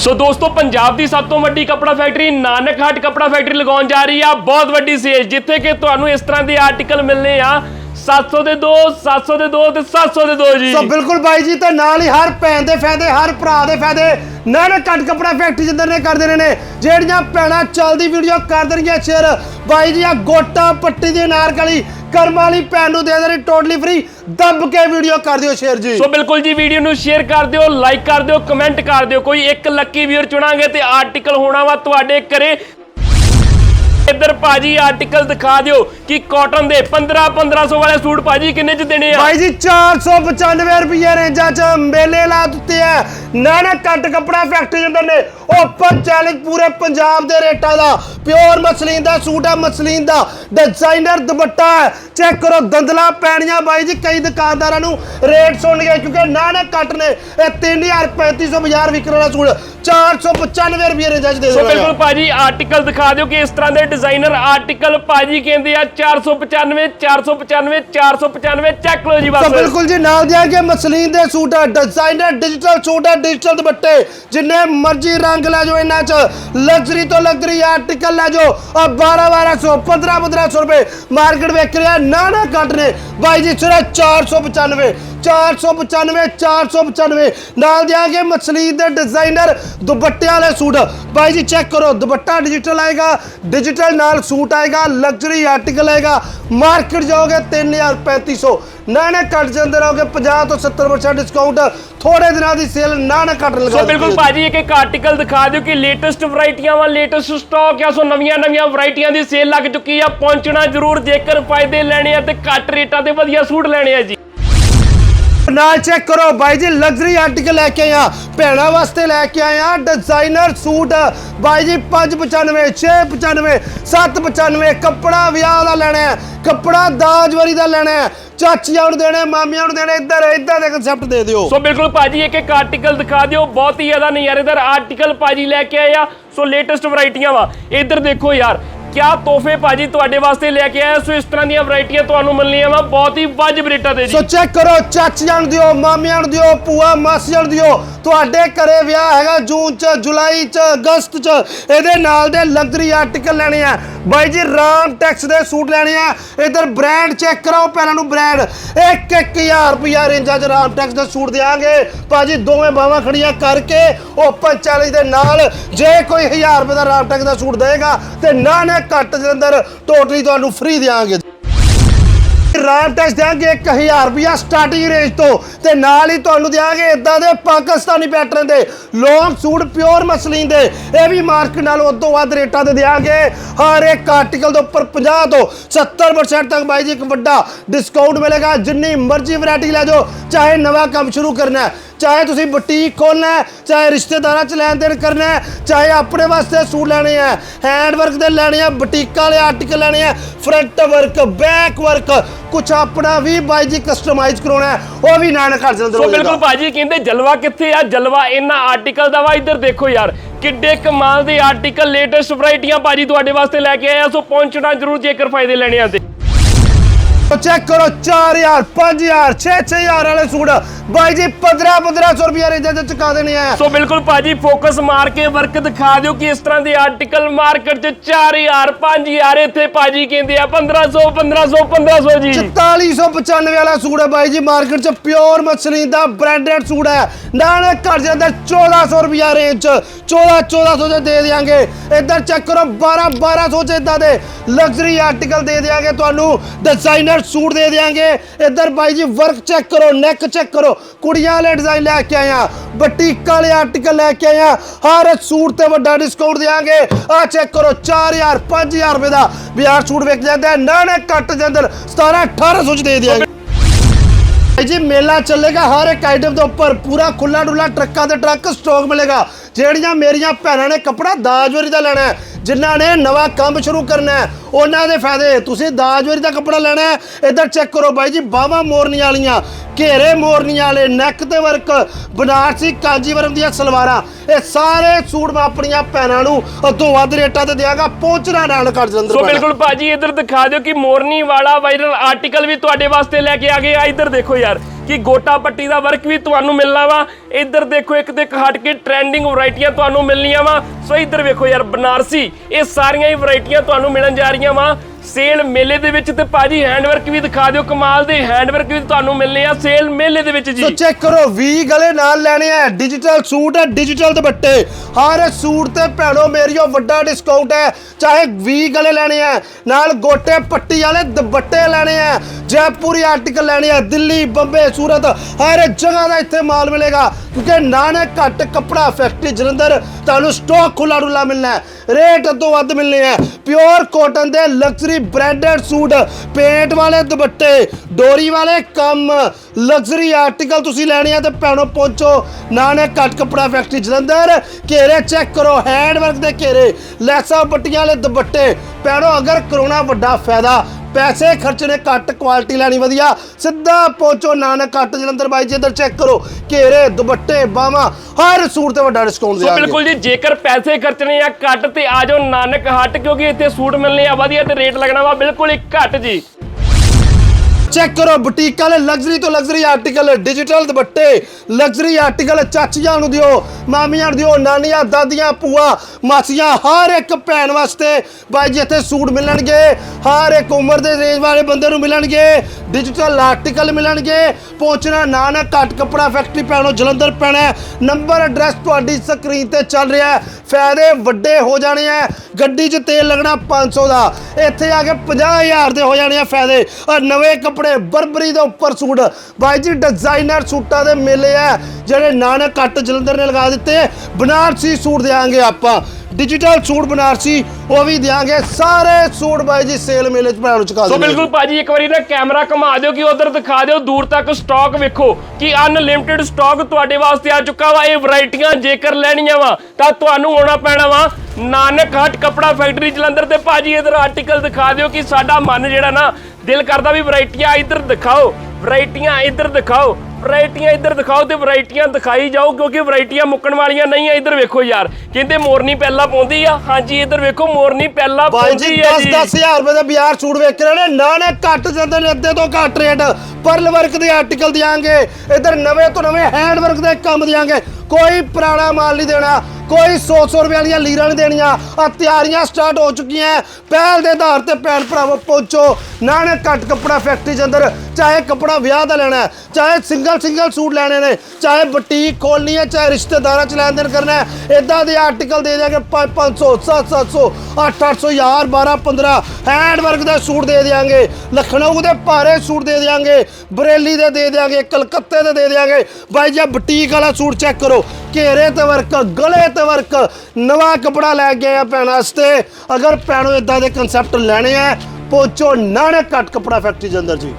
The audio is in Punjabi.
ਸੋ ਦੋਸਤੋ ਪੰਜਾਬ ਦੀ ਸਭ ਤੋਂ ਵੱਡੀ ਕਪੜਾ ਫੈਕਟਰੀ ਨਾਨਕ ਹਾਟ ਕਪੜਾ ਫੈਕਟਰੀ ਲਗਾਉਣ ਜਾ ਰਹੀ ਆ ਬਹੁਤ ਵੱਡੀ ਸੇਲ ਜਿੱਥੇ ਕਿ ਤੁਹਾਨੂੰ ਇਸ ਤਰ੍ਹਾਂ ਦੇ ਆਰਟੀਕਲ ਮਿਲਨੇ ਆ 700 ਦੇ 2 700 ਦੇ 2 ਤੇ 700 ਦੇ 2 ਜੀ ਸੋ ਬਿਲਕੁਲ ਬਾਈ ਜੀ ਤੇ ਨਾਲ ਹੀ ਹਰ ਭੈਣ ਦੇ ਫਾਇਦੇ ਹਰ ਭਰਾ ਦੇ ਫਾਇਦੇ ਨਾਨਕ ਕੱਟ ਕਪੜਾ ਫੈਕਟਰੀ ਜਿੰਦਰ ਨੇ ਕਰ ਦੇਣੇ ਨੇ ਜਿਹੜੀਆਂ ਭੈਣਾਂ ਚੱਲਦੀ ਵੀਡੀਓ ਕਰ ਦੇਣਗੀਆਂ ਸ਼ੇਅਰ ਬਾਈ ਜੀ ਆ ਗੋਟਾ ਪੱਟੀ ਦੀ ਨਾਰਕਲੀ ਕਰਮ ਵਾਲੀ ਭੈਣ ਨੂੰ ਦੇ ਦੇਣੀ ਟੋਟਲੀ ਫ੍ਰੀ ਦੱਬ ਕੇ ਵੀਡੀਓ ਕਰ ਦਿਓ ਸ਼ੇਅਰ ਜੀ। ਸੋ ਬਿਲਕੁਲ ਜੀ ਵੀਡੀਓ ਨੂੰ ਸ਼ੇਅਰ ਕਰ ਦਿਓ ਲਾਈਕ ਕਰ ਦਿਓ ਕਮੈਂਟ ਕਰ ਦਿਓ। ਕੋਈ ਇੱਕ ਲੱਕੀ ਵੀਅਰ ਚੁਣਾਂਗੇ ਤੇ ਆਰਟੀਕਲ ਹੋਣਾ ਵਾ ਤੁਹਾਡੇ ਘਰੇ। ਇੱਧਰ ਭਾਜੀ ਆਰਟੀਕਲ ਦਿਖਾ ਦਿਓ ਕਿ ਕਾਟਨ ਦੇ 15 1500 ਵਾਲੇ ਸੂਟ ਭਾਜੀ ਕਿੰਨੇ ਚ ਦੇਣੇ ਆ? ਭਾਈ ਜੀ 495 ਰੁਪਏ ਰੇਂਜਾਂ ਚ ਮੇਲੇ ਲਾ ਦਿੱਤੇ ਆ। ਨਾਨਕ ਕੱਟ ਕਪੜਾ ਫੈਕਟਰੀ ਜਿੰਦਰ ਨੇ। ਓਪਨ ਚੈਲੰਜ ਪੂਰੇ ਪੰਜਾਬ ਦੇ ਰੇਟਾਂ ਦਾ। ਪਿਓਰ ਮਸਲੀਨ ਦਾ ਸੂਟ ਹੈ ਮਸਲੀਨ ਦਾ। ਡਿਜ਼ਾਈਨਰ ਦੁਪੱਟਾ ਹੈ। ਚੈੱਕ ਕਰੋ ਦੰਦਲਾ ਪੈਣੀਆਂ ਬਾਈ ਜੀ ਕਈ ਦੁਕਾਨਦਾਰਾਂ ਨੂੰ ਰੇਟ ਸੁਣ ਗਏ ਕਿਉਂਕਿ ਨਾਨਕ ਕੱਟ ਨੇ। ਇਹ 3350 ਬਾਜ਼ਾਰ ਵਿਕਣ ਵਾਲਾ ਸੂਟ। 495 ਰੁਪਏ ਰੇਂਜਾਂ ਚ ਦੇ ਸੋ ਦੇਵਾਂਗਾ ਬਿਲਕੁਲ ਭਾਜੀ ਆਰਟੀਕਲ ਦਿਖਾ ਦਿਓ ਕਿ ਇਸ ਤਰ੍ਹਾਂ ਦੇ ਡਿਜ਼ਾਈਨਰ ਆਰਟੀਕਲ ਭਾਜੀ ਕਹਿੰਦੇ ਆ 495 495 495 ਚੱਕ ਲਓ ਜੀ ਬਸ। ਬਿਲਕੁਲ ਜੀ ਨਾਲ ਦਿਆਂਗੇ ਮਸਲੀਨ ਦੇ ਸੂਟ ਡਿਜ਼ਾਈਨਰ ਡਿਜੀਟਲ ਸੂਟ ਹੈ ਡਿਜੀਟਲ ਦੁਪੱਟੇ, ਜਿੰਨੇ ਮਰਜ਼ੀ ਰੰਗ ਲੈ ਜਾਓ ਇਹਨਾਂ ਚ। ਲਗਜ਼ਰੀ ਤੋਂ ਲਗਜ਼ਰੀ ਆਰਟੀਕਲ ਲੈ ਜਾਓ। ਆ 12 1200 15 1500 ਰੁਪਏ ਮਾਰਕੀਟ ਵੇਚ ਰਿਹਾ ਨਾ ਨਾ ਕੱਟ ਨੇ। ਬਾਈ ਜੀ ਸਿਰਫ 495 495 495 ਨਾਲ ਦਿਆਂਗੇ ਮਸਲੀਨ ਦੇ ਡਿਜ਼ਾਈਨਰ ਦੁਪੱਟਿਆਂ ਵਾਲੇ ਸੂਟ। ਬਾਈ ਜੀ ਚੈੱਕ ਕਰੋ ਦੁਪੱਟਾ ਡਿਜੀਟਲ ਆਏਗਾ ਡਿਜੀਟਲ ਨਾਲ ਸੂਟ ਆਏਗਾ ਲਗਜ਼ਰੀ ਆਰਟੀਕਲ ਆਏਗਾ। ਮਾਰਕੀਟ ਜਾਓਗੇ 3350 ਨਾ ਨਾ ਕੱਟ ਜਾਂਦੇ ਰਹੋਗੇ 50 ਤੋਂ 70% ਡਿਸਕਾਊਂਟ ਥੋੜੇ ਦਿਨਾਂ ਦੀ ਸੇਲ ਨਾ ਨਾ ਕੱਟ ਲਗਾ ਸੋ ਬਿਲਕੁਲ ਭਾਜੀ ਇੱਕ ਇੱਕ ਆਰਟੀਕਲ ਦਿਖਾ ਦਿਓ ਕਿ ਲੇਟੈਸਟ ਵੈਰਾਈਟੀਆਂ ਵਾ ਲੇਟੈਸਟ ਸਟਾਕ ਆ। ਸੋ ਨਵੀਆਂ ਨਵੀਆਂ ਵੈਰਾਈਟੀਆਂ ਦੀ ਸੇਲ ਲੱਗ ਚੁੱਕੀ ਆ। ਪਹੁੰਚਣਾ ਜ਼ਰੂਰ ਜੇਕਰ ਫਾਇਦੇ ਲੈਣੇ ਆ ਤੇ ਘੱਟ ਰੇਟਾਂ ਤੇ ਵਧੀਆ ਸੂਟ ਲੈਣੇ ਆ ਜੀ। ਨਾਲ ਚੈੱਕ ਕਰੋ। ਬਾਈ ਜੀ ਲਗਜ਼ਰੀ ਆਰਟੀਕਲ ਲੈ ਕੇ ਆਇਆ ਭੈਣਾਂ ਵਾਸਤੇ ਲੈ ਕੇ ਆਇਆ ਡਿਜ਼ਾਈਨਰ ਸੂਟ। ਬਾਈ ਜੀ 595 695 795 ਕੱਪੜਾ ਵਿਆਹ ਦਾ ਲੈਣਾ ਹੈ। ਕੱਪੜਾ ਦਾਜਵਰੀ ਦਾ ਲੈਣਾ ਹੈ। ਚਾਚੀਆਂ ਨੂੰ ਦੇਣਾ ਮਾਮੀਆਂ ਨੂੰ ਦੇਣਾ ਇੱਧਰ ਇੱਧਰ ਦੇ ਕਨਸੈਪਟ ਦੇ ਦਿਓ। ਸੋ ਬਿਲਕੁਲ ਭਾਜੀ, ਇੱਕ ਇੱਕ ਆਰਟੀਕਲ ਦਿਖਾ ਦਿਓ। ਬਹੁਤ ਹੀ ਜ਼ਿਆਦਾ ਨਜ਼ਾਰੇਦਾਰ ਆਰਟੀਕਲ ਭਾਜੀ ਲੈ ਕੇ ਆਏ ਆ। ਸੋ ਲੇਟੈਸਟ ਵੈਰਾਈਟੀਆਂ ਵਾ। ਇੱਧਰ ਦੇਖੋ ਯਾਰ ਕਿਆ ਤੋਹਫੇ ਭਾਜੀ ਤੁਹਾਡੇ ਵਾਸਤੇ ਲੈ ਕੇ ਆਇਆ? ਸੋ ਇਸ ਤਰ੍ਹਾਂ ਦੀਆਂ ਵੈਰਾਈਟੀਆਂ ਤੁਹਾਨੂੰ ਮਿਲਣੀਆਂ ਵਾ। ਬਹੁਤ ਹੀ ਵਾਜਬ ਰੇਟਾਂ ਤੇ ਜੀ। ਸੋ ਚੈੱਕ ਕਰੋ, ਚਾਚੀਆਂ ਨੂੰ ਦਿਓ, ਮਾਮਿਆਂ ਨੂੰ ਦਿਓ, ਭੂਆ, ਮਾਸੀਆਂ ਨੂੰ ਦਿਓ। ਤੁਹਾਡੇ ਘਰੇ ਵਿਆਹ ਹੈਗਾ ਜੂਨ ਚ, ਜੁਲਾਈ ਚ, ਅਗਸਤ ਚ। ਇਹਦੇ ਨਾਲ ਦੇ ਲਗਜ਼ਰੀ ਆਰਟੀਕਲ ਲੈਣੇ ਆ। ਬਾਈ ਜੀ, ਰਾਮ ਟੈਕਸ ਦੇ ਸੂਟ ਲੈਣੇ ਆ। ਇਧਰ ਬ੍ਰਾਂਡ ਚੈੱਕ ਕਰਾਓ ਪਹਿਲਾਂ ਨੂੰ ਬ੍ਰਾਂਡ 1-1000 ਰੁਪਿਆ ਰੇਂਜਾਂ ਚ ਰਾਮ ਟੈਕਸ ਦੇ ਸੂਟ ਦੇਾਂਗੇ ਭਾਜੀ, ਦੋਵੇਂ ਬਾਹਾਂ ਖੜੀਆਂ ਕਰਕੇ ਓਪਨ ਚੈਲੰਜ ਦੇ ਨਾਲ ਜੇ ਕੋਈ 1000 ਰੁਪਏ ਦਾ ਰਾਮ ਟੈਕਸ ਦਾ ਸੂਟ ਦੇਗਾ ਤੇ ਨਾ ਨਾ ਕੱਟ ਦੇ ਅੰਦਰ ਟੋਟਲੀ ਤੁਹਾਨੂੰ ਫ੍ਰੀ ਦੇਾਂਗੇ ਰਾਮ ਟੈਕਸ ਦਿਆਂਗੇ 1000 ਰੁਪਿਆ ਸਟਾਰਟਿੰਗ ਰੇਂਜ ਤੋਂ ਤੇ ਨਾਲ ਹੀ ਤੁਹਾਨੂੰ ਦਿਆਂਗੇ ਇਦਾਂ ਦੇ ਪਾਕਿਸਤਾਨੀ ਪੈਟਰਨ ਦੇ ਲੌਂਗ ਸੂਟ ਪਿਓਰ ਮਸਲੀਨ ਦੇ। ਇਹ ਵੀ ਮਾਰਕੀਟ ਨਾਲੋਂ ਉਦੋਂ ਵੱਧ ਰੇਟਾਂ ਤੇ ਦਿਆਂਗੇ। ਹਰ ਇੱਕ ਆਰਟੀਕਲ ਦੇ ਉੱਪਰ 50 ਤੋਂ 70% ਤੱਕ ਬਾਈ ਜੀ ਇੱਕ ਵੱਡਾ ਡਿਸਕਾਊਂਟ ਮਿਲੇਗਾ। ਜਿੰਨੀ ਮਰਜ਼ੀ ਵੈਰਾਈਟੀ ਲੈ ਜਾਓ, ਚਾਹੇ ਨਵਾਂ ਕੰਮ ਸ਼ੁਰੂ ਕਰਨਾ ਹੈ। ਚਾਹੇ ਤੁਸੀਂ ਬੁਟੀਕ ਖੋਲਣਾ ਚਾਹੇ ਰਿਸ਼ਤੇਦਾਰਾਂ ਚ ਲੈਣ ਦੇਣ ਕਰਨਾ ਚਾਹੇ ਆਪਣੇ ਵਾਸਤੇ ਸੂਟ ਲੈਣੇ ਆ ਹੈਂਡ ਵਰਕ ਦੇ ਲੈਣੇ ਆ ਬੁਟੀਕਾਂ ਵਾਲੇ ਆਰਟੀਕਲ ਲੈਣੇ ਆ ਫਰੰਟ ਵਰਕ ਬੈਕ ਵਰਕ ਕੁਝ ਆਪਣਾ ਵੀ ਬਾਈ ਜੀ ਕਸਟਮਾਈਜ਼ ਕਰਾਉਣਾ ਉਹ ਵੀ ਨਾਨਕ ਘਰ ਜਲਦ ਸੋ ਬਿਲਕੁਲ ਭਾਜੀ ਕਹਿੰਦੇ ਜਲਵਾ ਕਿੱਥੇ ਆ? ਜਲਵਾ ਇਹਨਾਂ ਆਰਟੀਕਲ ਦਾ ਵਾ ਇੱਧਰ ਦੇਖੋ ਯਾਰ ਕਿੱਡੇ ਕਮਾਲ ਦੇ ਆਰਟੀਕਲ ਲੇਟੈਸਟ ਵੈਰਾਈਟੀਆਂ ਭਾਜੀ ਤੁਹਾਡੇ ਵਾਸਤੇ ਲੈ ਕੇ ਆਇਆ ਸੋ ਪਹੁੰਚਣਾ ਜ਼ਰੂਰ ਜੇਕਰ ਫਾਇਦੇ ਲੈਣੇ ਆ ਤੇ। ਚੈੱਕ ਕਰੋ 4000 5000 6000 ਵਾਲੇ ਸੂਟ ਬਾਈ ਜੀ 15 1500 ਰੁਪਏ ਰੇਂਜ ਤੇ ਚੁਕਾ ਦੇਣੇ ਆ। ਸੋ ਬਿਲਕੁਲ ਭਾਜੀ ਫੋਕਸ ਮਾਰ ਕੇ ਵਰਕ ਦਿਖਾ ਦਿਓ ਕਿ ਇਸ ਤਰ੍ਹਾਂ ਦੇ ਆਰਟੀਕਲ ਮਾਰਕੀਟ 'ਚ 4000 5000 ਇੱਥੇ ਭਾਜੀ ਕਹਿੰਦੇ ਆ 1500 1500 1500 ਜੀ। 4495 ਵਾਲਾ ਸੂਟ ਹੈ ਬਾਈ ਜੀ ਮਾਰਕੀਟ ਚ ਪਿਓਰ ਮਸਲੀਨ ਦਾ ਬ੍ਰਾਂਡਡ ਸੂਟ ਹੈ। ਨਾਲੇ ਘਰ ਦੇ ਅੰਦਰ 1400 ਰੁਪਿਆ ਰੇਂਜ ਚ 14 1400 ਦੇ ਦੇ ਦਿਆਂਗੇ। ਇੱਧਰ ਚੈੱਕ ਕਰੋ 12 1200 ਚ ਇਦਾਂ ਦੇ ਲਗਜ਼ਰੀ ਆਰਟੀਕਲ ਦੇ ਦਿਆਂਗੇ ਤੁਹਾਨੂੰ। ਡਿਜ਼ਾਈਨਰ ਸੂਟ ਦੇ ਦਿਆਂਗੇ। ਇੱਧਰ ਬਾਈ ਜੀ ਵਰਕ ਚੈੱਕ ਕਰੋ ਨੈਕ ਚੈੱਕ ਕਰੋ। ਕੁੜੀਆਂ ਵਾਲੇ ਡਿਜ਼ਾਈਨ ਲੈ ਕੇ ਆਇਆ ਬਟੀਕਾਂ ਵਾਲੇ ਆਰਟੀਕਲ ਲੈ ਕੇ ਆਇਆ ਹਰ ਸੂਟ ਤੇ ਵੱਡਾ ਡਿਸਕਾਊਂਟ ਦਿਆਂਗੇ। ਆ ਚੈੱਕ ਕਰੋ 4000 5000 ਰੁਪਏ ਦਾ ਬਾਜ਼ਾਰ ਸੂਟ ਵਿਕ ਜਾਂਦਾ ਨਾ ਨਾ ਕੱਟ ਦੇ 17 1800 ਚ ਦੇ ਦਿਆਂਗੇ। ਜੀ, ਮੇਲਾ ਚੱਲੇਗਾ ਹਰ ਇੱਕ ਆਈਟਮ ਦੇ ਉੱਪਰ। ਪੂਰਾ ਖੁੱਲਾ ਡੁੱਲਾ ਟਰੱਕਾਂ ਦੇ ਟਰੱਕ ਸਟਾਕ ਮਿਲੇਗਾ। ਜਿਹੜੀਆਂ ਮੇਰੀਆਂ ਭੈਣਾਂ ਨੇ ਕੱਪੜਾ ਦਾਜਵਰੀ ਦਾ ਲੈਣਾ ਹੈ, ਜਿਨ੍ਹਾਂ ਨੇ ਨਵਾਂ ਕੰਮ ਸ਼ੁਰੂ ਕਰਨਾ ਹੈ, ਉਹਨਾਂ ਦੇ ਫਾਇਦੇ। ਤੁਸੀਂ ਦਾਜਵਰੀ ਦਾ ਕੱਪੜਾ ਲੈਣਾ ਹੈ। ਇੱਧਰ ਚੈੱਕ ਕਰੋ ਬਾਈ ਜੀ ਬਾਵਾ ਮੋਰਨੀ ਵਾਲੀਆਂ। ਘੇਰੇ ਮੋਰਨੀਆਂ ਵਾਲੇ ਨੈਕ ਤੇ ਵਰਕ ਬਨਾਰਸੀ ਕਾਂਜੀਵਰਮ ਦੀਆਂ ਸਲਵਾਰਾਂ। ਇਹ ਸਾਰੇ ਸੂਟ ਮੈਂ ਆਪਣੀਆਂ ਭੈਣਾਂ ਨੂੰ ਅੱਧੋਂ ਵੱਧ ਰੇਟਾਂ ਤੇ ਦਿਆਂਗਾ ਪਹੁੰਚਣਾ ਨਾਲ ਕਰ ਜਲੰਧਰ ਸੋ। ਬਿਲਕੁਲ ਭਾਜੀ ਇੱਧਰ ਦਿਖਾ ਦਿਓ ਕਿ ਮੋਰਨੀ ਵਾਲਾ ਵਾਇਰਲ ਆਰਟੀਕਲ ਵੀ ਤੁਹਾਡੇ ਵਾਸਤੇ ਲੈ ਕੇ ਆ ਗਏ ਆ ਇੱਧਰ ਦੇਖੋ ਯਾਰ ਕਿ ਗੋਟਾ ਪੱਟੀ ਦਾ ਵਰਕ ਵੀ ਤੁਹਾਨੂੰ ਮਿਲਣਾ ਵਾ। ਇੱਧਰ ਦੇਖੋ ਇੱਕ ਤੇ ਇੱਕ ਹਟ ਕੇ ਟ੍ਰੈਂਡਿੰਗ ਵੈਰਾਈਟੀਆਂ ਤੁਹਾਨੂੰ ਮਿਲਣੀਆਂ ਵਾ। ਸੋ ਇੱਧਰ ਵੇਖੋ ਯਾਰ ਬਨਾਰਸੀ ਇਹ ਸਾਰੀਆਂ ਹੀ ਵੈਰਾਈਟੀਆਂ ਤੁਹਾਨੂੰ ਮਿਲਣ ਜਾ ਰਹੀਆਂ ਵਾ। ਸੇਲ ਮੇਲੇ ਦੇ ਵਿੱਚ ਤੇ ਭਾਜੀ ਹੈਂਡਵਰਕ ਵੀ ਦਿਖਾ ਦਿਓ, ਕਮਾਲ ਦੇ ਹੈਂਡਵਰਕ ਵੀ ਤੁਹਾਨੂੰ ਮਿਲਨੇ ਆ ਸੇਲ ਮੇਲੇ ਦੇ ਵਿੱਚ ਸੋ ਚੈੱਕ ਕਰੋ 20 ਗਲੇ ਨਾਲ ਲੈਣੇ ਆ ਡਿਜੀਟਲ ਸੂਟ ਹੈ ਡਿਜੀਟਲ ਦੁਪੱਟੇ। ਹਰ ਸੂਟ ਤੇ ਭੈਣੋ ਮੇਰੀਓ ਵੱਡਾ ਡਿਸਕਾਊਂਟ ਹੈ, ਚਾਹੇ 20 ਗਲੇ ਲੈਣੇ ਆ, ਨਾਲ ਗੋਟੇ ਪੱਟੀ ਵਾਲੇ ਦੁਪੱਟੇ ਲੈਣੇ ਆ। ਜੈਪੁਰੀ ਆਰਟੀਕਲ ਲੈਣੇ ਆ ਦਿੱਲੀ, ਬੰਬੇ, ਸੂਰਤ। ਹਰ ਜਗ੍ਹਾ ਦਾ ਇੱਥੇ ਮਾਲ ਮਿਲੇਗਾ। ਕਿਉਂਕਿ ਨਾਨਕ ਘੱਟ ਕੱਪੜਾ ਫੈਕਟਰੀ ਜਲੰਧਰ, ਤੁਹਾਨੂੰ ਸਟਾਕ ਖੁੱਲਾ ਡੁੱਲਾ ਮਿਲਣਾ ਹੈ। ਰੇਟ ਤੋਂ ਵੱਧ ਮਿਲਨੇ ਆ ਪਿਓਰ ਕੋਟਨ ਦੇ ਲਗਜ਼ਰੀ ਬ੍ਰਾਂਡਡ ਸੂਟ ਪੇਂਟ ਵਾਲੇ ਦੁਪੱਟੇ, ਡੋਰੀ ਵਾਲੇ ਕੰਮ। ਲਗਜ਼ਰੀ ਆਰਟੀਕਲ ਤੁਸੀਂ ਲੈਣੇ ਆ ਤੇ ਭੈਣੋ ਪਹੁੰਚੋ। ਨਾਨਕ ਘੱਟ ਕੱਪੜਾ ਫੈਕਟਰੀ ਜਲੰਧਰ। ਘੇਰੇ ਚੈੱਕ ਕਰੋ ਹੈਂਡ ਵਰਕ ਦੇ ਘੇਰੇ, ਲੈਸਾਂ ਪੱਟੀਆਂ ਵਾਲੇ ਦੁਪੱਟੇ। ਭੈਣੋ, ਅਗਰ ਕਰੋਨਾ ਵੱਡਾ ਫਾਇਦਾ ਪੈਸੇ ਖਰਚਣੇ ਘੱਟ ਕੁਆਲਿਟੀ ਲੈਣੀ ਵਧੀਆ। ਸਿੱਧਾ ਪਹੁੰਚੋ ਨਾਨਕ ਘੱਟ ਜਲੰਧਰ ਬਾਈ ਜੀ ਇੱਧਰ ਚੈੱਕ ਕਰੋ। ਘੇਰੇ ਦੁਪੱਟੇ ਬਾਹਾਂ ਹਰ ਸੂਟ ਤੇ ਵੱਡਾ ਡਿਸਕਾਊਂਟ ਸੋ ਦਿਆਂਗੇ ਬਿਲਕੁਲ ਜੀ ਜੇਕਰ ਪੈਸੇ ਖਰਚਣੇ ਆ ਘੱਟ ਤੇ ਆ ਜਾਓ ਨਾਨਕ ਹੱਟ ਕਿਉਂਕਿ ਇੱਥੇ ਸੂਟ ਮਿਲਨੇ ਆ ਵਧੀਆ ਤੇ ਰੇਟ ਲੱਗਣਾ ਵਾ ਬਿਲਕੁਲ ਹੀ ਘੱਟ ਜੀ। ਚੈੱਕ ਕਰੋ ਬੁਟੀਕ ਵਾਲੇ ਲਗਜ਼ਰੀ ਤੋਂ ਲਗਜ਼ਰੀ ਆਰਟੀਕਲ ਡਿਜੀਟਲ ਦੁਪੱਟੇ ਲਗਜ਼ਰੀ ਆਰਟੀਕਲ ਚਾਚੀਆਂ ਨੂੰ ਦਿਓ। ਮਾਮੀਆਂ ਦਿਓ ਨਾਨੀਆਂ ਦਾਦੀਆਂ, ਭੂਆ, ਮਾਸੀਆਂ, ਹਰ ਇੱਕ ਭੈਣ ਵਾਸਤੇ ਬਾਈ ਜੀ ਇੱਥੇ ਸੂਟ ਮਿਲਣਗੇ, ਹਰ ਇੱਕ ਉਮਰ ਦੇ ਰੇਂਜ ਵਾਲੇ ਬੰਦੇ ਨੂੰ ਮਿਲਣਗੇ ਡਿਜੀਟਲ ਆਰਟੀਕਲ ਮਿਲਣਗੇ, ਪਹੁੰਚਣਾ ਨਾ ਘੱਟ ਕੱਪੜਾ ਫੈਕਟਰੀ ਪੈਣੋ ਜਲੰਧਰ ਪੈਣਾ ਨੰਬਰ ਐਡਰੈਸ ਤੁਹਾਡੀ ਸਕਰੀਨ ਤੇ ਚੱਲ ਰਿਹਾ ਹੈ, ਫਾਇਦੇ ਵੱਡੇ ਹੋ ਜਾਣੇ ਆ ਗੱਡੀ 'ਚ ਤੇਲ ਲੱਗਣਾ 500 ਦਾ, ਇੱਥੇ ਆ ਕੇ 50000 ਦੇ ਹੋ ਜਾਣੇ ਆ ਫਾਇਦੇ ਔਰ ਨਵੇਂ ਕੱਪੜੇ ਬਰਬਰੀ ਦੇ ਉੱਪਰ ਸੂਟ, ਬਾਈ ਜੀ ਡਿਜ਼ਾਈਨਰ ਸੂਟਾਂ ਦੇ ਮੇਲੇ ਆ ਜਿਹੜੇ ਨਾਨਕ ਕੱਟ ਜਲੰਧਰ ਨੇ ਲਗਾ ਦਿੱਤੇ ਬਨਾਰਸੀ ਸੂਟ ਦੇਾਂਗੇ ਆਪਾਂ। ਡਿਜੀਟਲ ਸੂਟ ਬਨਾਰਸੀ ਉਹ ਵੀ ਦੇਾਂਗੇ ਸਾਰੇ ਸੂਟ ਬਾਈ ਜੀ ਸੇਲ ਮੇਲੇ 'ਚ ਨੂੰ ਚੁਕਾ ਸੋ ਦਿੰਦੇ ਬਿਲਕੁਲ ਭਾਜੀ ਇੱਕ ਵਾਰੀ ਨਾ ਕੈਮਰਾ ਘੁਮਾ ਦਿਓ ਕਿ ਉਧਰ ਦਿਖਾ ਦਿਓ ਦੂਰ ਤੱਕ ਸਟਾਕ ਵੇਖੋ ਕਿ ਅਨਲਿਮਿਟਿਡ ਸਟਾਕ ਤੁਹਾਡੇ ਵਾਸਤੇ ਆ ਚੁੱਕਾ ਵਾ ਇਹ ਵੈਰਾਈਟੀਆਂ ਜੇਕਰ ਲੈਣੀਆਂ ਵਾ ਤਾਂ ਤੁਹਾਨੂੰ ਆਉਣਾ ਪੈਣਾ ਵਾ। ਨਾਨਕ ਹਟ ਕਪੜਾ ਫੈਕਟਰੀ ਜਲੰਧਰ ਤੇ ਭਾਜੀ ਇਧਰ ਆਰਟੀਕਲ ਦਿਖਾ ਦਿਓ ਕਿ ਸਾਡਾ ਮਨ ਜਿਹੜਾ ਨਾ ਦਿਲ ਕਰਦਾ ਵੀ ਵੈਰਾਈਟੀਆਂ ਇੱਧਰ ਦਿਖਾਓ ਵੈਰਾਈਟੀਆਂ ਇੱਧਰ ਦਿਖਾਓ। ਵੈਰਾਈਟੀਆਂ ਇੱਧਰ ਦਿਖਾਓ ਤੇ ਵੈਰਾਈਟੀਆਂ ਦਿਖਾਈ ਜਾਓ ਕਿਉਂਕਿ ਵੈਰਾਈਟੀਆਂ ਮੁੱਕਣ ਵਾਲੀਆਂ ਨਹੀਂ ਆ ਇੱਧਰ ਵੇਖੋ ਯਾਰ। ਕਹਿੰਦੇ ਮੋਰਨੀ ਪਹਿਲਾਂ ਪਾਉਂਦੀ ਆ। ਹਾਂਜੀ ਇੱਧਰ ਵੇਖੋ ਮੋਰਨੀ ਪਹਿਲਾਂ ਬਾਈ ਜੀ ਪਾਉਂਦੀ ਆ 10 ਜੀ 10000 ਰੁਪਏ ਦੇ ਬਾਜ਼ਾਰ ਸੂਟ ਵੇਚ ਰਹੇ ਨੇ ਨਾ ਨਾ ਘੱਟ ਜਾਂਦੇ ਨੇ ਅੱਧੇ ਤੋਂ ਘੱਟ ਰੇਟ। ਪਰਲ ਵਰਕ ਦੇ ਆਰਟੀਕਲ ਦਿਆਂਗੇ। ਇਧਰ ਨਵੇਂ ਤੋਂ ਨਵੇਂ ਹੈਂਡ ਵਰਕ ਦੇ ਕੰਮ ਦਿਆਂਗੇ। ਕੋਈ ਪੁਰਾਣਾ ਮਾਲ ਨਹੀਂ ਦੇਣਾ। ਕੋਈ 100 100 ਰੁਪਏ ਵਾਲੀਆਂ ਲੀਰਾਂ ਨਹੀਂ ਦੇਣੀਆਂ। ਆ ਤਿਆਰੀਆਂ ਸਟਾਰਟ ਹੋ ਚੁੱਕੀਆਂ ਪਹਿਲ ਦੇ ਆਧਾਰ ਤੇ ਭੈਣ ਭਰਾਵੋ ਪਹੁੰਚੋ। ਨਾਨੇ ਘੱਟ ਕੱਪੜਾ ਫੈਕਟਰੀ ਦੇ ਅੰਦਰ ਚਾਹੇ ਕੱਪੜਾ ਵਿਆਹ ਦਾ ਲੈਣਾ ਹੈ, ਚਾਹੇ ਸਿੰਗਲ ਸਿੰਗਲ ਸੂਟ ਲੈਣੇ ਨੇ ਚਾਹੇ ਬੁਟੀਕ ਖੋਲਣੀ ਹੈ ਚਾਹੇ ਰਿਸ਼ਤੇਦਾਰਾਂ ਚ ਲੈਣ ਦੇਣ ਕਰਨਾ ਹੈ ਇਦਾਂ ਦੇ ਆਰਟੀਕਲ ਦੇ ਦਿਆਂਗੇ 5 500 7 700 8 800 1000 12 15 ਹੈਂਡ ਵਰਕ ਦੇ ਸੂਟ ਦੇ ਦਿਆਂਗੇ। ਲਖਨਊ ਦੇ ਭਾਰੇ ਸੂਟ ਦੇ ਦਿਆਂਗੇ। ਬਰੇਲੀ ਦੇ ਦੇ ਦਿਆਂਗੇ। ਕਲਕੱਤੇ ਦੇ ਦੇ ਦਿਆਂਗੇ। ਬਾਈ ਜੀ ਬੁਟੀਕ ਵਾਲਾ ਸੂਟ ਚੈੱਕ ਕਰੋ। ਘੇਰੇ ਤੇ ਵਰਕ, ਗਲੇ ਤੇ ਵਰਕ, ਨਵਾਂ ਕਪੜਾ ਲੈ ਕੇ ਆਏ ਆ ਭੈਣਾਂ ਵਾਸਤੇ। ਅਗਰ ਭੈਣੋ, ਇਦਾਂ ਦੇ ਕਨਸੈਪਟ ਲੈਣੇ ਆ ਪਹੁੰਚੋ ਨਾਨਕ ਕੱਟ ਕਪੜਾ ਫੈਕਟਰੀ ਦੇ ਅੰਦਰ ਜੀ।